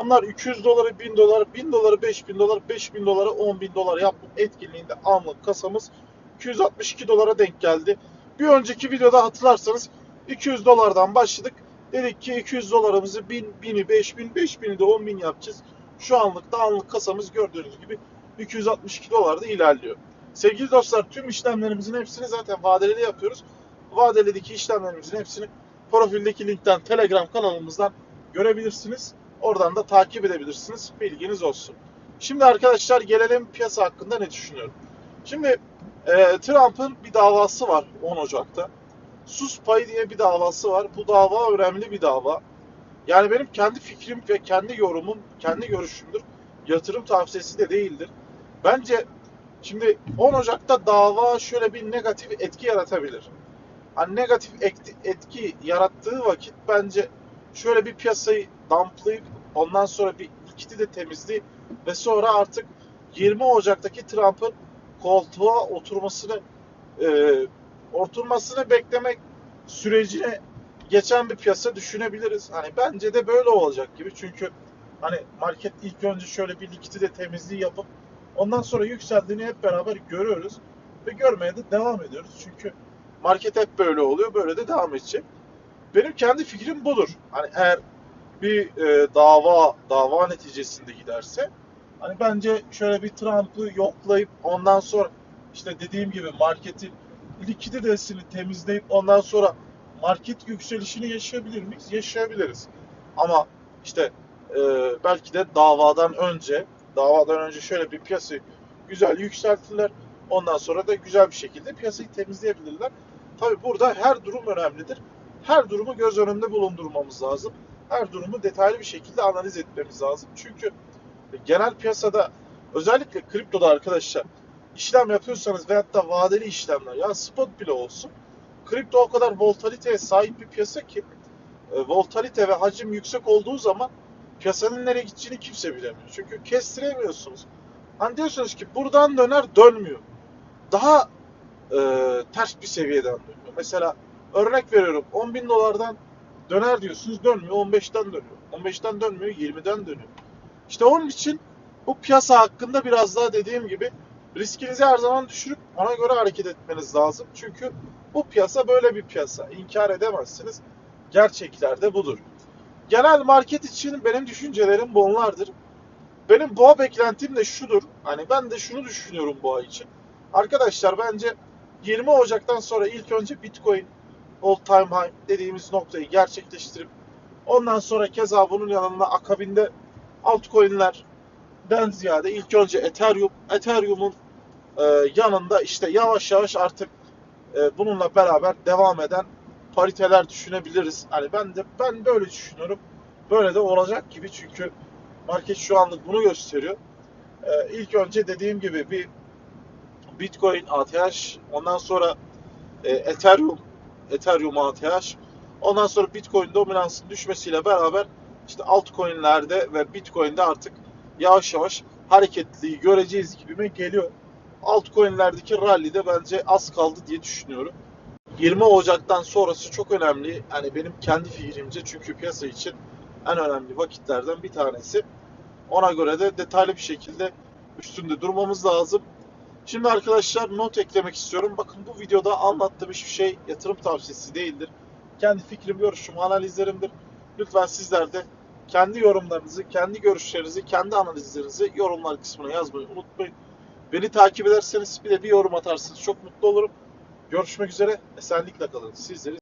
Onlar 200 doları 1000 dolar, 1000 doları 5000 dolar, 5000 doları 10.000 dolar yapma etkinliğinde anlık kasamız 262 dolara denk geldi. Bir önceki videoda hatırlarsanız 200 dolardan başladık. Dedik ki 200 dolarımızı 1000, 1000'i 5000, 5000'i de 10.000 yapacağız. Şu anlık da anlık kasamız gördüğünüz gibi 262 dolarda ilerliyor. Sevgili dostlar tüm işlemlerimizin hepsini zaten vadeli yapıyoruz. Vadeledeki işlemlerimizin hepsini profildeki linkten Telegram kanalımızdan görebilirsiniz. Oradan da takip edebilirsiniz. Bilginiz olsun. Şimdi arkadaşlar gelelim piyasa hakkında ne düşünüyorum. Şimdi e, Trump'ın bir davası var 10 Ocak'ta. Sus payı diye bir davası var. Bu dava önemli bir dava. Yani benim kendi fikrim ve kendi yorumum, kendi görüşümdür. Yatırım tavsiyesi de değildir. Bence şimdi 10 Ocak'ta dava şöyle bir negatif etki yaratabilir. Hani negatif etki, yarattığı vakit bence şöyle bir piyasayı damplayıp ondan sonra bir likidi de temizleyip ve sonra artık 20 Ocak'taki Trump'ın koltuğa oturmasını e, oturmasını beklemek sürecine geçen bir piyasa düşünebiliriz. Hani bence de böyle olacak gibi. Çünkü hani market ilk önce şöyle bir likidi de temizliği yapıp ondan sonra yükseldiğini hep beraber görüyoruz ve görmeye de devam ediyoruz. Çünkü market hep böyle oluyor, böyle de devam edecek. Benim kendi fikrim budur. Hani eğer bir e, dava dava neticesinde giderse hani bence şöyle bir Trump'ı yoklayıp ondan sonra işte dediğim gibi marketin likiditesini temizleyip ondan sonra market yükselişini yaşayabilir miyiz? Yaşayabiliriz. Ama işte e, belki de davadan önce davadan önce şöyle bir piyasayı güzel yükseltirler. Ondan sonra da güzel bir şekilde piyasayı temizleyebilirler. Tabi burada her durum önemlidir. Her durumu göz önünde bulundurmamız lazım. Her durumu detaylı bir şekilde analiz etmemiz lazım. Çünkü genel piyasada özellikle kriptoda arkadaşlar işlem yapıyorsanız veyahut da vadeli işlemler ya spot bile olsun kripto o kadar volatiliteye sahip bir piyasa ki e, volatilite ve hacim yüksek olduğu zaman piyasanın nereye gideceğini kimse bilemiyor. Çünkü kestiremiyorsunuz. Hani diyorsunuz ki buradan döner dönmüyor. Daha e, ters bir seviyeden dönüyor. Mesela örnek veriyorum 10 bin dolardan döner diyorsunuz dönmüyor 15'ten dönüyor. 15'ten dönmüyor 20'den dönüyor. İşte onun için bu piyasa hakkında biraz daha dediğim gibi riskinizi her zaman düşürüp ona göre hareket etmeniz lazım. Çünkü bu piyasa böyle bir piyasa. İnkar edemezsiniz. Gerçekler de budur. Genel market için benim düşüncelerim bunlardır. Benim boğa beklentim de şudur. Hani ben de şunu düşünüyorum boğa için. Arkadaşlar bence 20 Ocak'tan sonra ilk önce Bitcoin all time high dediğimiz noktayı gerçekleştirip ondan sonra keza bunun yanında akabinde altcoin'lerden ziyade ilk önce Ethereum, Ethereum'un e, yanında işte yavaş yavaş artık e, bununla beraber devam eden pariteler düşünebiliriz. Hani ben de ben böyle düşünüyorum. Böyle de olacak gibi çünkü market şu anlık bunu gösteriyor. E, ilk önce dediğim gibi bir Bitcoin ATH, ondan sonra e, Ethereum, Ethereum ATH, ondan sonra Bitcoin dominansının düşmesiyle beraber işte altcoin'lerde ve Bitcoin'de artık yavaş yavaş hareketliliği göreceğiz gibime geliyor. Altcoin'lerdeki rally de bence az kaldı diye düşünüyorum. 20 Ocak'tan sonrası çok önemli. Yani benim kendi fikrimce çünkü piyasa için en önemli vakitlerden bir tanesi. Ona göre de detaylı bir şekilde üstünde durmamız lazım. Şimdi arkadaşlar not eklemek istiyorum. Bakın bu videoda anlattığım hiçbir şey yatırım tavsiyesi değildir. Kendi fikrim, görüşüm, analizlerimdir. Lütfen sizler de kendi yorumlarınızı, kendi görüşlerinizi, kendi analizlerinizi yorumlar kısmına yazmayı unutmayın. Beni takip ederseniz bir de bir yorum atarsınız çok mutlu olurum. Görüşmek üzere. Esenlikle kalın. Sizleri